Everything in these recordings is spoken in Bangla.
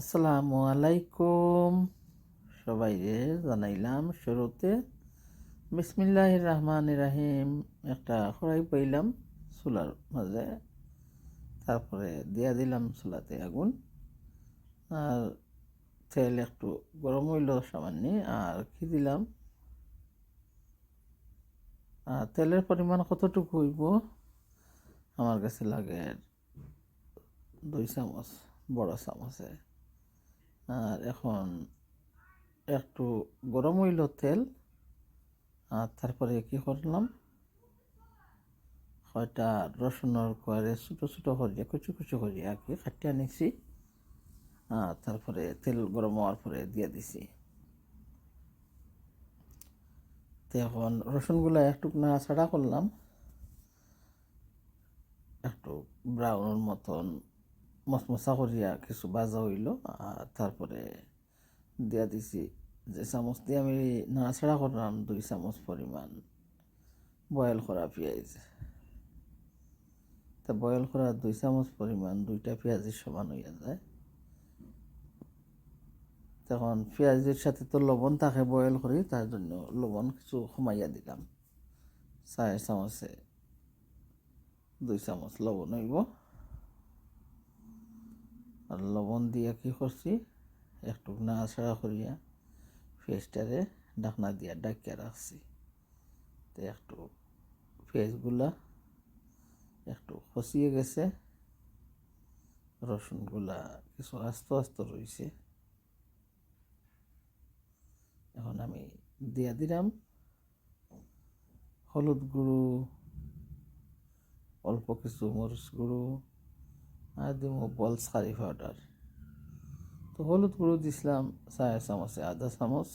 আসসালামু আলাইকুম। সবাইরে জানাইলাম শুরুতে। বিসমিল্লাহ রহমান রাহিম। একটা খড়াই পাইলাম চুলার মাঝে। তারপরে দিয়া দিলাম চুলাতে আগুন। আর তেল একটু গরম হইল সামান্য, আর কি দিলাম? আর তেলের পরিমাণ কতটুকু হইব? আমার কাছে লাগে দুই চামচ, বড় চামচে। আর এখন একটু গরম হইল তেল, আর তারপরে কি করলাম? কয়টা রসুনের কোয়ারে ছোটো ছোটো করিয়া, কুচু কুচু করিয়া আর কি কাটিয়ে নিছি। আর তারপরে তেল গরম হওয়ার পরে দিয়ে দিছি। তো এখন রসুনগুলা একটু না ছাড়া করলাম। একটু ব্রাউনের মতন মশমশা করিয়া কিছু বাজা হইল আর তারপরে দিয়া দিছি যে চামচ দিয়ে আমি নাড়াচাড়া করলাম, দুই চামচ পরিমাণ বয়েল করা পেঁয়াজ। তা বয়েল করা দুই চামচ পরিমাণ দুইটা পেঁয়াজের সমান হইয়া যায়। তখন পেঁয়াজের সাথে তো লবণ থাকে বয়েল করি, তার জন্য লবণ কিছু কমাইয়া দিলাম। চার চামচে দুই চামচ লবণ হইব। আর লবণ দিয়ে কি করছি? একটু নাড়াচাড়া করিয়া পেঁয়াজটারে ঢাকনা দিয়া ডাকিয়া রাখছি। তো একটু পেঁয়াজগুলা একটু খসিয়ে গেছে। রসুনগুলা কিছু আস্ত আস্ত রয়েছে এখন আমি দিয়া দিলাম হলুদ গুঁড়ো, অল্প কিছু মরিচ গুঁড়ো আর দিব বলস কারি পাউডার তো হলুদ গুঁড়ো দিছিলাম চার চামচে আধা চামচ।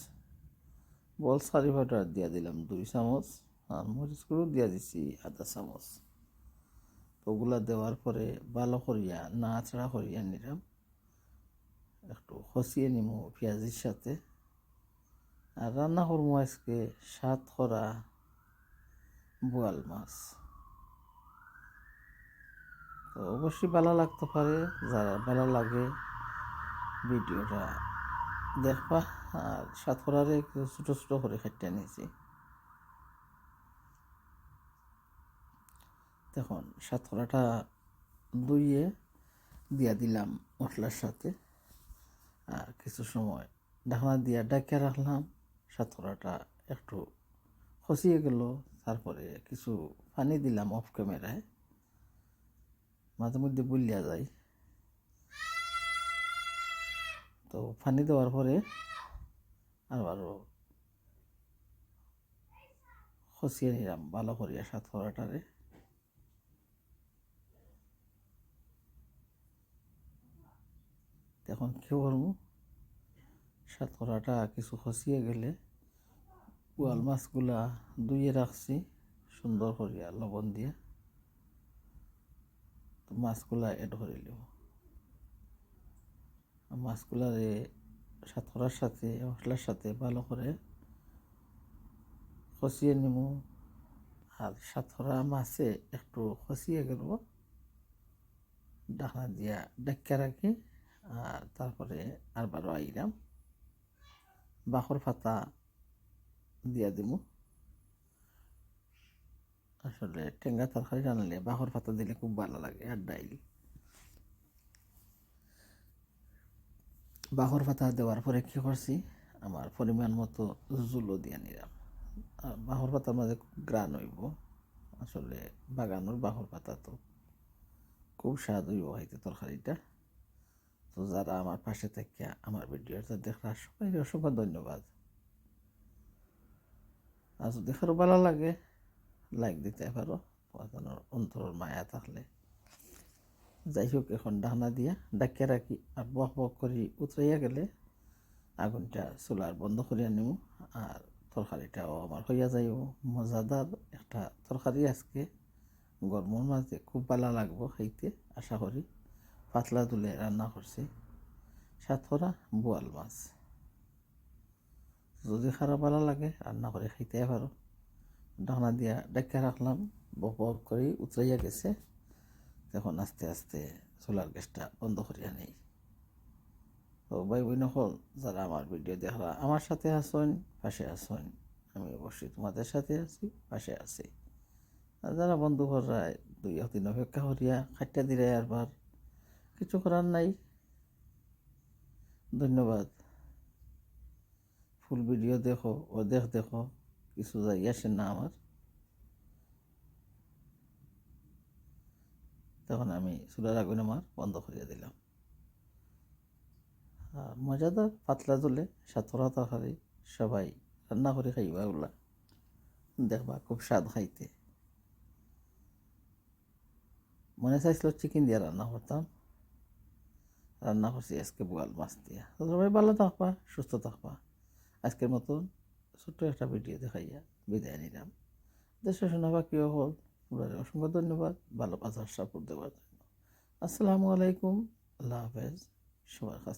বলস কারি পাউডার দিয়া দিলাম দুই চামচ আর মরিচ গুঁড়ো দিয়া দিছি আধা চামচ। ওগুলা দেওয়ার পরে ভালো করিয়া নাড়াচাড়া করিয়া নিলাম। একটু খসিয়ে নিমু পেঁয়াজের সাথে। আর রান্না করব আজকে সাত করা বোয়াল মাছ। অবশ্যই ভালো লাগতে পারে, যারা ভালো লাগে ভিডিওটা দেখবা। আর সাতকরারে ছোটো ছোটো করে খাইতে নিয়েছি। দেখুন সাতকরাটা দুইয়ে দিয়া দিলাম মশলার সাথে। আর কিছু সময় ঢাকনা দিয়া ডাকিয়ে রাখলাম সাতকরাটা একটু খসিয়ে গেল। তারপরে কিছু পানি দিলাম অফ ক্যামেরায় মাঝে মধ্যে বুলিয়া যায়। তো ফানি দেওয়ার পরে আরও খসিয়ে নিলাম ভালো করিয়া সাত সাতকরাটারে এখন কী করব? সাতকরাটা কিছু খসিয়ে গেলে পোয়াল মাছগুলা ধুয়ে রাখছি, সুন্দর করিয়া লবণ দিয়ে। মাছগুলা এড করে নেব। মাছগুলারে সাতকরার সাথে মশলার সাথে ভালো করে খসিয়ে নিব। আর সাতকরা মাছে একটু খসিয়ে গেল ডাকনা দিয়া ডাক্কা রাখি। আর তারপরে আরবারও আইলাম। বাখর পাতা দিয়া দিব। আসলে টেঙ্গা তরকারি রান্নালে বাখর পাতা দিলে খুব ভালো লাগে আর ডাইল। বাখর পাতা দেওয়ার পরে কী করছি? আমার পরিমাণ মতো জুলো দিয়ে নিলাম। বাখর পাতার মাঝে গ্রান হইব। আসলে বাগানোর বাখর পাতা তো খুব স্বাদ হইব হয়তো তরকারিটা। তো যারা আমার পাশে থেকে আমার ভিডিওটা দেখরা সবাই অসংখ্য ধন্যবাদ। আর কারও ভালো লাগে। লাইক দিতে পারো তোমার অন্তরের মায়া থাকলে। যাই হোক, এখন ডাকনা দিয়া ডাকিয়া রাখি আর বক বক করি উতরাইয়া গেলে আগুনটা চুলার বন্ধ করিয়া নিব আর তরকারিটাও আমার হইয়া যাইব। মজাদার একটা তরকারি আজকে। গরমের মাঝে খুব ভালো লাগবো খাইতে, আশা করি। পাতলা তুলে রান্না করছি। সাতরা বোয়াল মাছ। যদি খারাপ ভালো লাগে, রান্না করে খাইতে পারো। ঢাকনা দিয়া ডাক্কা রাখলাম, বক করে উতরাইয়া গেছে। তখন আস্তে আস্তে চুলার গ্যাসটা বন্ধ করিয়া নেই। তো ভাই বোন হল যারা আমার ভিডিও দেখরা আমার সাথে আসুন পাশে আসুন আমি অবশ্যই তোমাদের সাথে আছি, পাশে আছি। আর যারা বন্ধু ঘররায় দুই দিন অপেক্ষা করিয়া খাইটা দিলে আরবার কিছু করার নাই। ধন্যবাদ। ফুল ভিডিও দেখো ও দেখ দেখো। কিছু যাই আসে না আমার। তখন আমি চুলার আগুন আমার বন্ধ করিয়া দিলাম। মজাদার পাতলা তুলে সাতরা তরকারি সবাই রান্না করে খাইবা ওগুলা দেখবা খুব স্বাদ খাইতে। মনে চাইছিল চিকেন দিয়া রান্না করতাম। রান্না করছি আজকে বোয়াল মাছ দিয়া। সবাই ভালো থাকবা, সুস্থ থাকবা। আজকের মতন ছোট্ট একটা ভিডিও দেখাইয়া বিদায় নিলাম। দেশে শোনাবা কেউ হল অসংখ্য ধন্যবাদ ভালো বাজার সাপোর্ট দেওয়ার জন্য। আসসালামু আলাইকুম, আল্লাহ হাফেজ, সবার কাছ